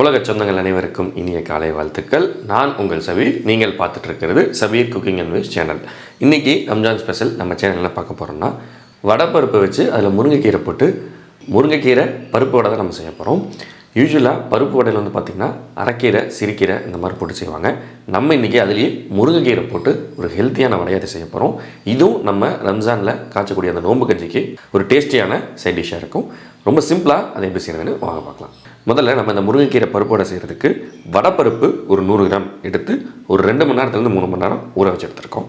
உலக சொந்தங்கள் அனைவருக்கும் இனிய காலை வாழ்த்துக்கள். நான் உங்கள் சபீர் நீங்கள் பார்த்துட்டு இருக்கிறது Sabeer cooking and waste channel. இன்றைக்கி ரம்ஜான் ஸ்பெஷல் நம்ம சேனலில் பார்க்க போகிறோம்னா வடைப்பருப்பை வச்சு அதில் முருங்கைக்கீரை போட்டு முருங்கைக்கீரை பருப்பு வடை தான் நம்ம செய்ய போகிறோம் யூஸ்வலாக பருப்பு வடையில் வந்து பார்த்திங்கன்னா அரைக்கீரை சிறுக்கீரை இந்த மாதிரி போட்டு செய்வாங்க. நம்ம இன்றைக்கி அதுலேயே முருங்கைக்கீரை போட்டு ஒரு ஹெல்த்தியான வடையை அதை செய்ய போகிறோம் இதுவும் நம்ம ரம்ஜானில் காய்ச்சக்கூடிய அந்த நோம்பு கஞ்சிக்கு ஒரு டேஸ்டியான சைட் டிஷ்ஷாக இருக்கும். ரொம்ப சிம்பிளாக அதை எப்படி செய்யறதுன்னு வாங்க பார்க்கலாம். முதல்ல நம்ம இந்த முருங்கைக்கீரை பருப்பு வடை செய்கிறதுக்கு வடப்பருப்பு ஒரு நூறு கிராம் எடுத்து ஒரு ரெண்டு மணி நேரத்துலேருந்து மூணு மணி நேரம் ஊற வச்சு எடுத்துருக்கோம்.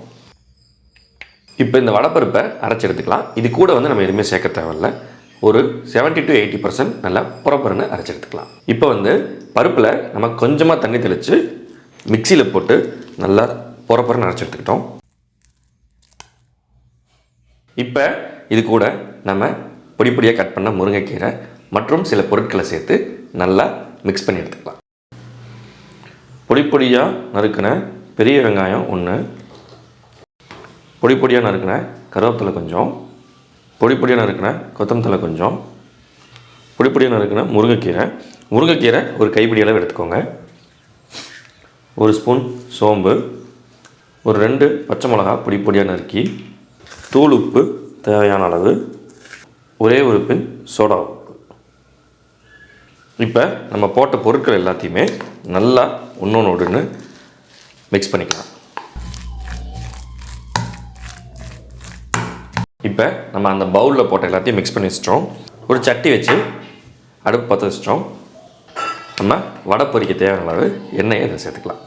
இப்போ இந்த வடைப்பருப்பை அரைச்சி எடுத்துக்கலாம். இது கூட வந்து நம்ம எதுவுமே சேர்க்க தேவையில்ல. ஒரு 70 டு எயிட்டி பர்சன்ட் நல்லா புறப்புறன்னு அரைச்சி எடுத்துக்கலாம். இப்போ வந்து பருப்பில் நம்ம கொஞ்சமாக தண்ணி தெளித்து மிக்சியில் போட்டு நல்லா புறப்புறன்னு அரைச்சி எடுத்துக்கிட்டோம். இப்போ இது கூட நம்ம பொடி பொடியாக கட் பண்ண முருங்கைக்கீரை மற்றும் சில பொருட்களை சேர்த்து நல்லா மிக்ஸ் பண்ணி எடுத்துக்கலாம். பொடி பொடியாக நறுக்கின பெரிய வெங்காயம் ஒன்று பொடி பொடியாக நறுக்கின கருவேப்பிலை கொஞ்சம். பொடி பொடியாக நறுக்கின கொத்தமத்தலை கொஞ்சம். பொடி பொடியாக நறுக்கின முருங்கைக்கீரை. முருங்கைக்கீரை ஒரு கைப்பிடி அளவு எடுத்துக்கோங்க. ஒரு ஸ்பூன் சோம்பு. ஒரு ரெண்டு பச்சை மிளகா பொடி பொடியாக நறுக்கி. தூள் உப்பு தேவையான அளவு. ஒரே ஒரு பின் சோடா உப்பு. இப்போ நம்ம போட்ட பொருட்கள் எல்லாத்தையுமே நல்லா ஒன்று ஒன்று மிக்ஸ் பண்ணிக்கலாம். இப்போ நம்ம அந்த பவுலில் போட்ட எல்லாத்தையும் மிக்ஸ் பண்ணி வச்சிட்டோம். ஒரு சட்டி வச்சு அடுப்பு பற்ற வச்சிட்டோம். நம்ம வடை பொரிக்க தேவையான அளவு எண்ணெயை இதை சேர்த்துக்கலாம்.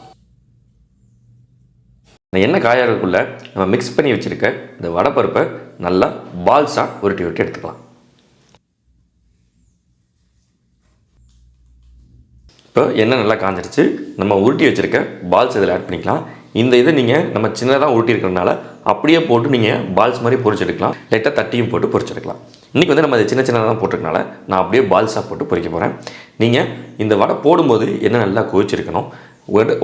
இந்த எண்ணெய் காயறதுக்குள்ளே நம்ம மிக்ஸ் பண்ணி வச்சுருக்க இந்த வடைப்பருப்பை நல்லா பால்ஸாக உருட்டி உருட்டி எடுத்துக்கலாம். இப்போ எண்ணெய் நல்லா காஞ்சிருச்சு. நம்ம உருட்டி வச்சுருக்க பால்ஸ் இதில் ஆட் பண்ணிக்கலாம். இந்த இதை நீங்கள் நம்ம சின்னதாக உருட்டி அப்படியே போட்டு நீங்கள் பால்ஸ் மாதிரி பொறிச்செடுக்கலாம் லைட்டாக தட்டியும் போட்டு பொறிச்செடுக்கலாம் இன்றைக்கி வந்து நம்ம அதை சின்ன சின்னதாக தான் போட்டிருக்கனால நான் அப்படியே பால்ஸாக போட்டு பொறிக்க போகிறேன் நீங்கள் இந்த வடை போடும்போது என்ன நல்லா கொதிச்சிருக்கணும்.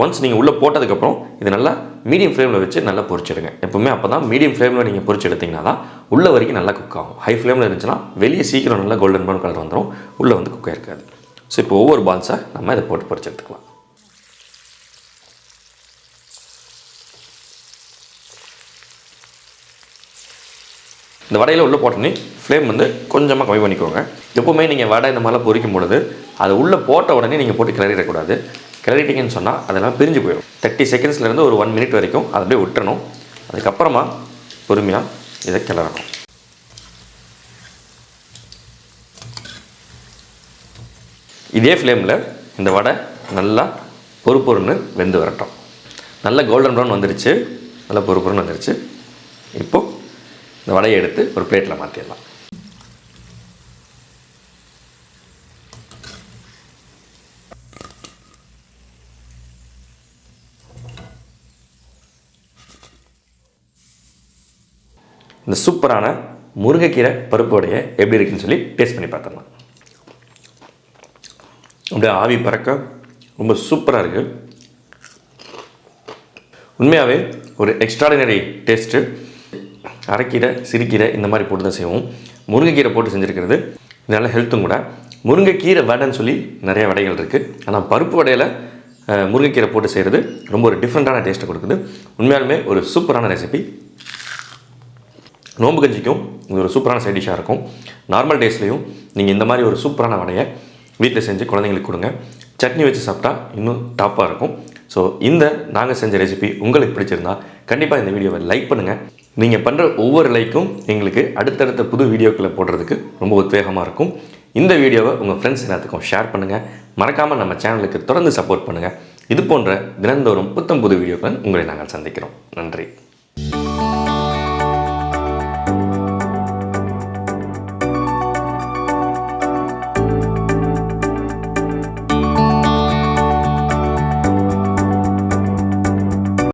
ஒன்ஸ் நீங்கள் உள்ளே போட்டதுக்கப்புறம் இது நல்லா மீடியம் ஃப்ளேமில் வச்சு நல்லா பொரிச்சிடுங்க எப்பவுமே அப்போ தான் மீடியம் ஃப்ளேமில் நீங்கள் பொரிச்சு எடுத்தீங்கன்னா தான் உள்ள வரைக்கும் நல்லா குக் ஆகும். ஹை ஃப்ளேமில் இருந்துச்சுன்னா வெளியே சீக்கிரம் நல்லா கோல்டன் ப்ரௌன் கலர் வந்துடும் உள்ளே வந்து குக் இருக்காது ஸோ இப்போ ஒவ்வொரு பால்ஸாக நம்ம இதை போட்டு பொரிச்சு எடுத்துக்கலாம். இந்த வடையில் உள்ளே போட்டோன்னே ஃப்ளேம் வந்து கொஞ்சமாக கம்மி பண்ணிக்கோங்க. எப்போவுமே நீங்கள் வடை இந்த மாதிரிலாம் பொரிக்கும் பொழுது அது உள்ளே போட்ட உடனே நீங்கள் போட்டு கிளறிடக்கூடாது. கிளறிட்டிங்கன்னு சொன்னால் அதெல்லாம் பிரிஞ்சு போயிடும். தேர்ட்டி செகண்ட்ஸ்லேருந்து ஒரு ஒன் மினிட் வரைக்கும் அதை அப்படியே விட்டுறணும். அதுக்கப்புறமா பொறுமையாக இதை கிளறணும். இதே ஃப்ளேமில் இந்த வடை நல்லா பொறு பொறுன்னு வெந்து வரட்டும். நல்ல கோல்டன் ப்ரௌன் வந்துருச்சு. நல்லா பொறு பொறுன்னு வந்துருச்சு. இப்போது இந்த வடையை எடுத்து ஒரு பிளேட்டில் மாற்றிடலாம் இந்த சூப்பரான முருங்கைக்கீரை பருப்பு வடையை எப்படி இருக்குன்னு சொல்லி டேஸ்ட் பண்ணி பார்த்துடலாம். அப்படியே ஆவி பறக்க ரொம்ப சூப்பராக இருக்குது உண்மையாகவே ஒரு எக்ஸ்ட்ராடினரி டேஸ்ட்டு அரைக்கீரை சிறுக்கீரை இந்த மாதிரி போட்டு தான் செய்வோம். முருங்கைக்கீரை போட்டு செஞ்சுருக்கிறது. இதனால் ஹெல்த்தும் கூட. முருங்கைக்கீரை வடைன்னு சொல்லி நிறைய வடைகள் இருக்குது ஆனால் பருப்பு வடையில் முருங்கைக்கீரை போட்டு செய்கிறது ரொம்ப ஒரு டிஃப்ரெண்ட்டான டேஸ்ட்டை கொடுக்குது. உண்மையாலுமே ஒரு சூப்பரான ரெசிபி நோம்பு கஞ்சிக்கும் இது ஒரு சூப்பரான சைட் டிஷ்ஷாக இருக்கும். நார்மல் டேஸ்லேயும் நீங்கள் இந்த மாதிரி ஒரு சூப்பரான வடையை வீட்டில் செஞ்சு குழந்தைங்களுக்கு கொடுங்க. சட்னி வச்சு சாப்பிட்டா இன்னும் டாப்பாக இருக்கும். ஸோ இந்த நாங்கள் செஞ்ச ரெசிபி உங்களுக்கு பிடிச்சிருந்தா கண்டிப்பாக இந்த வீடியோவை லைக் பண்ணுங்கள் நீங்கள் பண்ணுற ஒவ்வொரு லைக்கும் எங்களுக்கு அடுத்தடுத்த புது வீடியோக்களை போடுறதுக்கு ரொம்ப உத்வேகமாக இருக்கும். இந்த வீடியோவை உங்கள் ஃப்ரெண்ட்ஸ் எல்லாத்துக்கும் ஷேர் பண்ணுங்கள் மறக்காமல் நம்ம சேனலுக்கு தொடர்ந்து சப்போர்ட் பண்ணுங்கள் இது போன்ற தினந்தோறும் புத்தம் புது வீடியோக்கள் உங்களை நாங்கள் சந்திக்கிறோம். நன்றி.